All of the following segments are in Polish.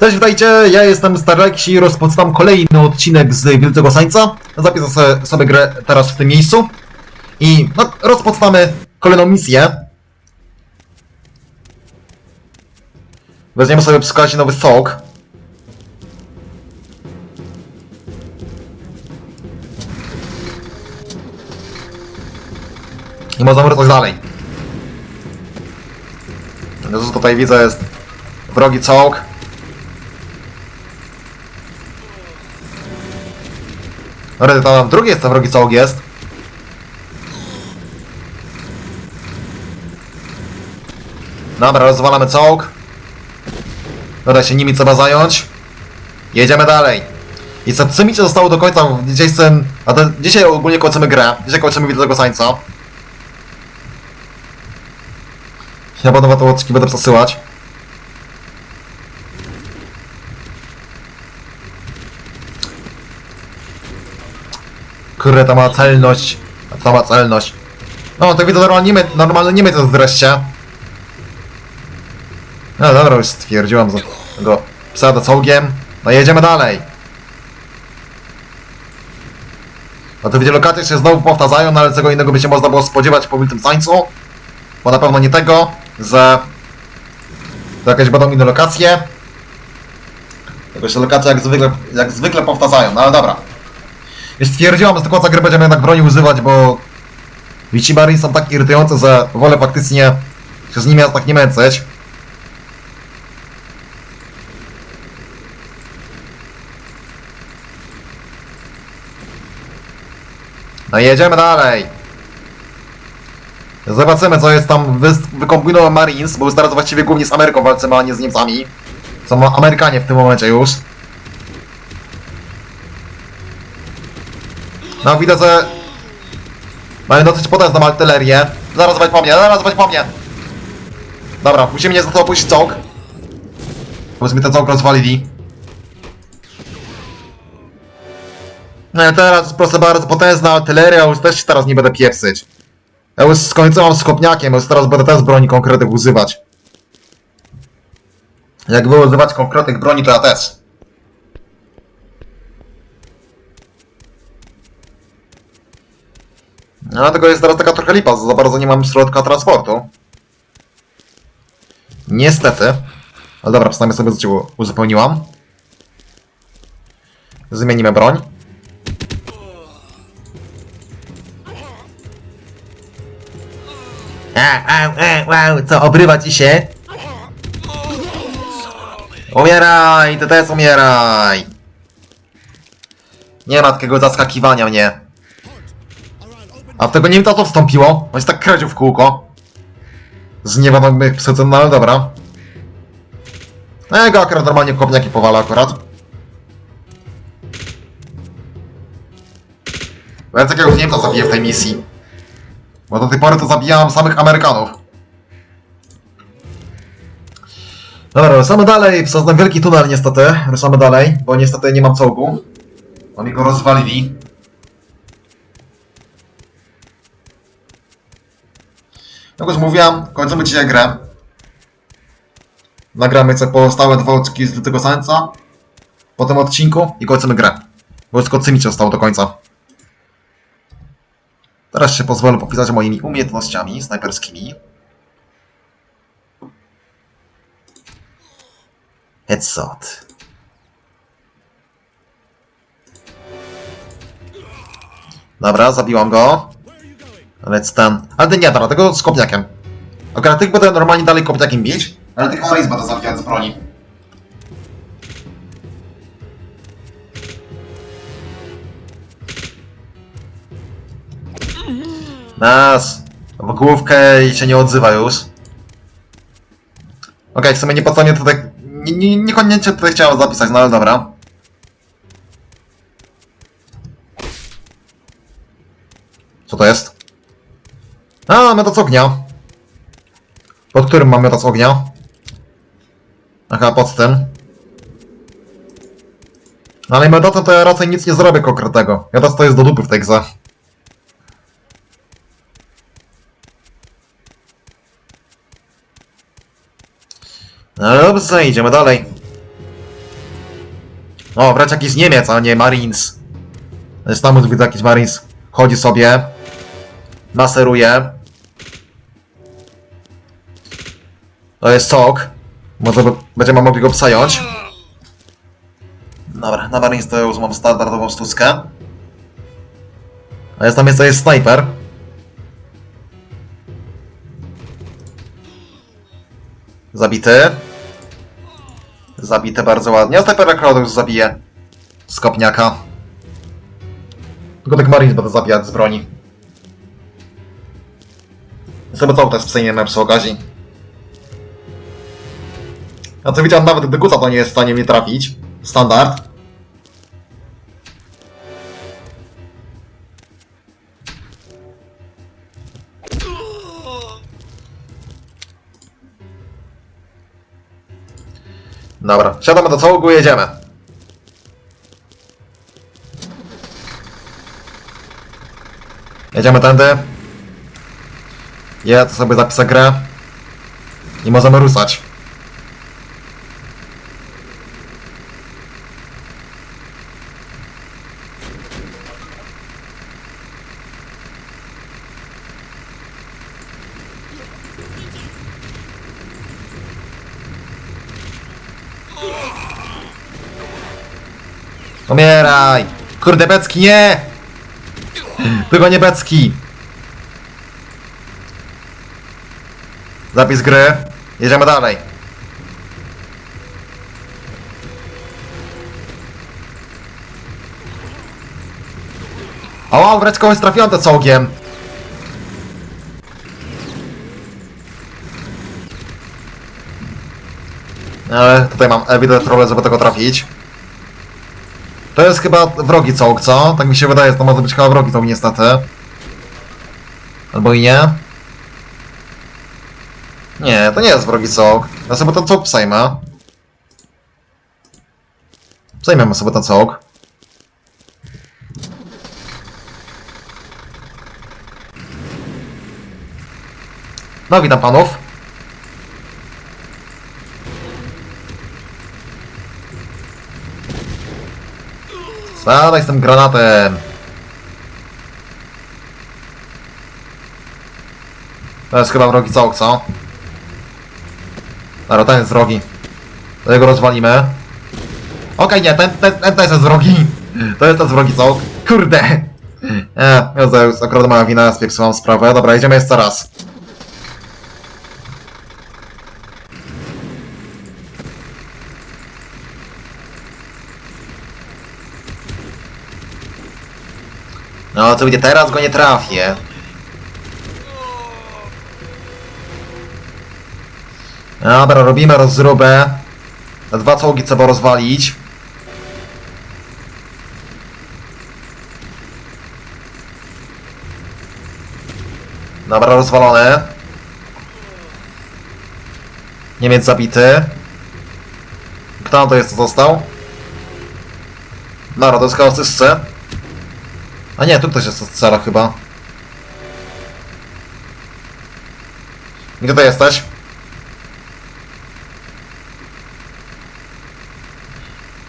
Cześć, witajcie, ja jestem Starlex i rozpoczynam kolejny odcinek z Wielkiego Sańca. Zapisam sobie, sobie grę teraz w tym miejscu. I no, rozpoczynamy kolejną misję. Weźmiemy sobie przy nowy sok. I możemy ruszać dalej. Co tutaj widzę jest wrogi czołg. Redy, to tam drugi jest, wrogi czołg jest. Dobra, rozwalamy czołg. Dobra, się nimi trzeba zająć. Jedziemy dalej. I co, co mi się zostało do końca, dzisiaj chcę, a to, dzisiaj ogólnie kończymy grę, dzisiaj kończymy Wielkiego Sańca. Ja potem te odcinki będę przesyłać. Kurde, ta ma celność. Ta ma celność. No, to widzę normalnie nie normalny nie to wreszcie. No dobra, już stwierdziłem, że go psadę całkiem. No jedziemy dalej. No to widzę, lokacje się znowu powtarzają, no ale czego innego by się można było spodziewać po tym tańcu. Bo na pewno nie tego, że to jakieś będą inne lokacje. Jakoś lokacje jak zwykle, jak zwykle powtarzają, no ale dobra. Już stwierdziłam, że tylko gry będziemy jednak broni używać, bo Wichimari są tak irytujące, że wolę faktycznie się z nimi aż tak nie męczyć. No i jedziemy dalej. Zobaczymy co jest tam wy, wykombinował Marines, bo już teraz właściwie głównie z Ameryką walczymy, a nie z Niemcami. Są Amerykanie w tym momencie już. No widzę, że mają dosyć potężną artylerię. Zaraz weź po mnie, zaraz weź po mnie. Dobra, musimy nie za to opuścić czołg. Bo ten czołg rozwalili. No i teraz proszę bardzo, potężna artyleria, już też się teraz nie będę pieprzyć. Ja już skończyłam z kopniakiem, już teraz będę też broni konkretnych używać. Jak było używać konkretnych broni, to ja też. No dlatego jest teraz taka trochę lipa, za bardzo nie mam środka transportu. Niestety. Ale dobra, przynajmniej sobie życie uzupełniłam. Zmienimy broń. A, a, a, a, co, obrywa ci się? Umieraj, ty też umieraj! Nie ma takiego zaskakiwania mnie. A tego Niemca to wstąpiło? On się tak kredził w kółko. Z nieba mamy przecen, no ale dobra. No go akurat normalnie kopniaki powala akurat. Bo ja takiego Niemca zabiję w tej misji. Bo do tej pory to zabijałem samych Amerykanów. Dobra, ruszamy dalej, przez ten wielki tunel niestety. Ruszamy dalej, bo niestety nie mam czołgu. Oni go rozwalili. Jak już mówiłem, kończymy dzisiaj grę. Nagramy sobie pozostałe dwa odcinki z Lutego Sańca po tym odcinku i kończymy grę. Bo tylko Cymicie zostało do końca. Teraz się pozwolę popisać moimi umiejętnościami snajperskimi. Headshot. Dobra, zabiłam go. Let's ten. Ale nie, dobra, tego z kopniakiem. Okej, okay, tych będę normalnie dalej kopniakiem bić, ale tych Marines będę zabijać z broni. Nas! W główkę i się nie odzywa już. Okej, w sumie nie po nie tutaj... Nie, nie, niekoniecznie tutaj chciałem zapisać, no ale dobra. Co to jest? A, metoc ognia. Pod którym mam metoc ognia? Aha, pod tym. Ale metocem to ja raczej nic nie zrobię konkretnego. Ja to jest do dupy w tej grze. No dobrze, idziemy dalej. O, wręcz jakiś Niemiec, a nie Marines. Tam widzę jakiś Marines. Chodzi sobie. Maseruje. To jest sok. Może będziemy mogli go przejąć. Dobra, na już mam standardową stuzkę. A jest tam jest, jest snajper. Zabity. Zabite bardzo ładnie. A snajper akurat już zabije. Skopniaka. Tylko tak Marines będę zabijać z broni. Sobie to też psyjemy przy okazji. A co widziałem, nawet gdy Guta to nie jest w stanie mnie trafić. Standard. Dobra, siadamy do czołgu, jedziemy. Jedziemy tędy. Ja to sobie zapisę grę. I możemy ruszać. Umieraj! Kurde, Becki, nie! Tylko nie Becki! Zapis gry. Jedziemy dalej. O, wow, wręcz kogoś trafiłem to całkiem. Ale tutaj mam ewidentnie rolę, żeby tego trafić. To jest chyba wrogi czołg, co? Tak mi się wydaje, to może być chyba wrogi czołg niestety. Albo i nie. Nie, to nie jest wrogi czołg. Ja sobie ten czołg przejmę. Przejmiemy sobie ten czołg. No, witam panów. Zadaj z tym granatem. To jest chyba wrogi czołg, co? Dobra, ten jest wrogi. To jego rozwalimy. Okej, nie, ten, ten, ten jest wrogi. To jest ten wrogi czołg. Kurde! E, ja akurat moja wina, spieprzyłam sprawę. Dobra, idziemy jeszcze raz. No, co będzie teraz go nie trafię. Dobra, robimy rozróbę. Te dwa czołgi trzeba rozwalić. Dobra, rozwalone. Niemiec zabity. Kto to jest, co został? Dobra, to jest chaos. A nie, tu ktoś jest od chyba. Gdzie ty jesteś?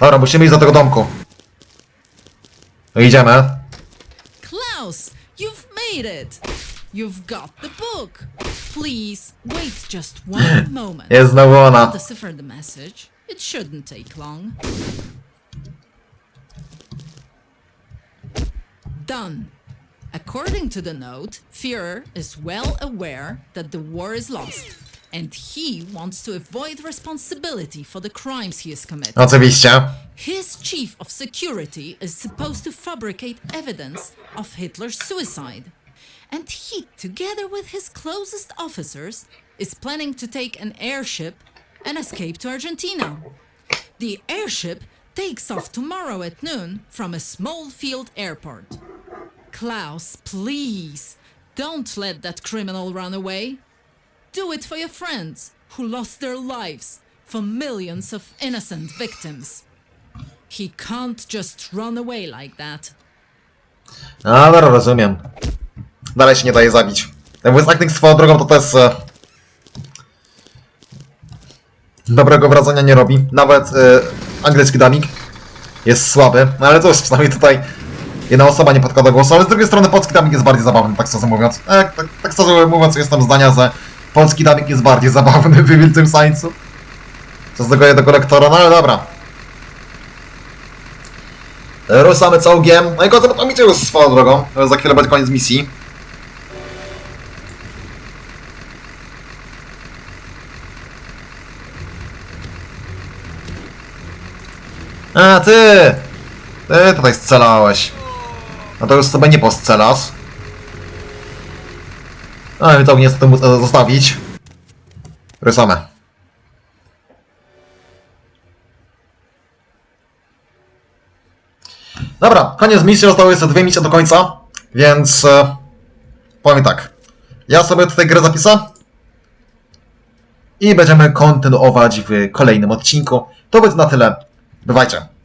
Dobra, musimy iść do tego domku. No idziemy. Klaus, you've made it! You've got the book! Please, wait just one moment. Jest znowu I'll ona. decipher the message. It shouldn't take long. Done. According to the note, Führer is well aware that the war is lost, and he wants to avoid responsibility for the crimes he has committed. Oczywiście. His chief of security is supposed to fabricate evidence of Hitler's suicide. And he, together with his closest officers, is planning to take an airship and escape to Argentina. The airship takes off tomorrow at noon from a small field airport. Klaus, please, don't let that criminal run away. Do it for your friends who lost their lives, for millions of innocent victims. He can't just run away like that. Dobra, rozumiem. Dalej się nie daje zabić. Ten acting swoją drogą to też... E... Dobrego wrażenia nie robi. Nawet e... angielski damik. jest słaby, no ale cóż, przynajmniej tutaj jedna osoba nie podkłada głosu, ale z drugiej strony polski dubbing jest bardziej zabawny, tak szczerze mówiąc. Tak, tak, tak szczerze mówiąc, jestem zdania, że polski dubbing jest bardziej zabawny w Wiltym Science'u. Co z tego jednego lektora, no ale dobra. Ruszamy całkiem. No i to mi już swoją drogą. Za chwilę będzie koniec misji. A ty! Ty tutaj strzelałeś. To już sobie nie postrzelasz. No i to niestety muszę zostawić. Rysamy. Dobra, koniec misji, zostały jeszcze dwie misje do końca, więc e, powiem tak. Ja sobie tutaj grę zapisę i będziemy kontynuować w kolejnym odcinku. To będzie na tyle. Bywajcie.